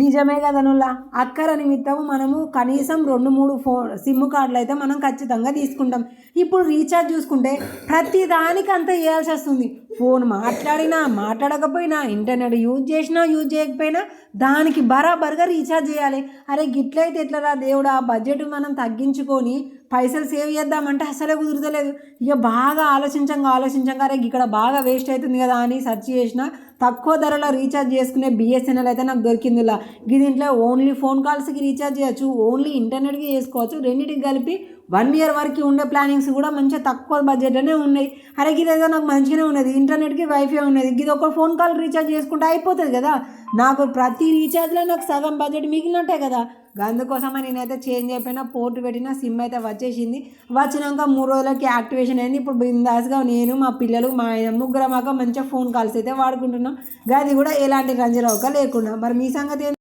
నిజమే కదా నుల్లా? అక్కర నిమిత్తం మనము కనీసం రెండు మూడు ఫోన్ సిమ్ కార్డులు అయితే మనం ఖచ్చితంగా తీసుకుంటాం. ఇప్పుడు రీఛార్జ్ చూసుకుంటే ప్రతి దానికి అంత చేయాల్సి వస్తుంది. ఫోన్ మాట్లాడినా మాట్లాడకపోయినా ఇంటర్నెట్ యూజ్ చేసినా యూజ్ చేయకపోయినా దానికి బరాబర్గా రీఛార్జ్ చేయాలి. అరే గిట్లయితే ఎట్లరా దేవుడా? బడ్జెట్ మనం తగ్గించుకొని పైసలు సేవ్ చేద్దామంటే అసలే కుదురుతలేదు. ఇక బాగా ఆలోచించంగా ఆలోచించంగా అరే ఇక్కడ బాగా వేస్ట్ అవుతుంది కదా అని సెర్చ్ చేసిన తక్కువ ధరలో రీఛార్జ్ చేసుకునే బిఎస్ఎన్ఎల్ అయితే నాకు దొరికిందిలా. దీంట్లో ఓన్లీ ఫోన్ కాల్స్కి రీఛార్జ్ చేయొచ్చు ఓన్లీ ఇంటర్నెట్కి చేసుకోవచ్చు రెండింటికి కలిపి వన్ ఇయర్ వరకు ఉండే ప్లానింగ్స్ కూడా మంచిగా తక్కువ బడ్జెట్లోనే ఉన్నాయి. అరే ఇదేదో నాకు మంచిగానే ఉన్నది ఇంటర్నెట్కి వైఫై ఉన్నది ఇది ఒక ఫోన్ కాల్ రీఛార్జ్ చేసుకుంటే అయిపోతుంది కదా. నాకు ప్రతి రీఛార్జ్లో నాకు సగం బడ్జెట్ మిగిలినట్టే కదా. అందుకోసమే నేనైతే చేంజ్ అయిపోయినా పోర్ట్ పెట్టిన సిమ్ అయితే వచ్చేసింది. వచ్చినాక మూడు రోజులకి యాక్టివేషన్ అయింది. ఇప్పుడు బిందాస్గా నేను మా పిల్లలు మా ఆయన ముగ్గురం మాక మంచిగా ఫోన్ కాల్స్ అయితే వాడుకుంటున్నాం. గది కూడా ఎలాంటి రంజరవక లేకుండా. మరి మీ సంగతి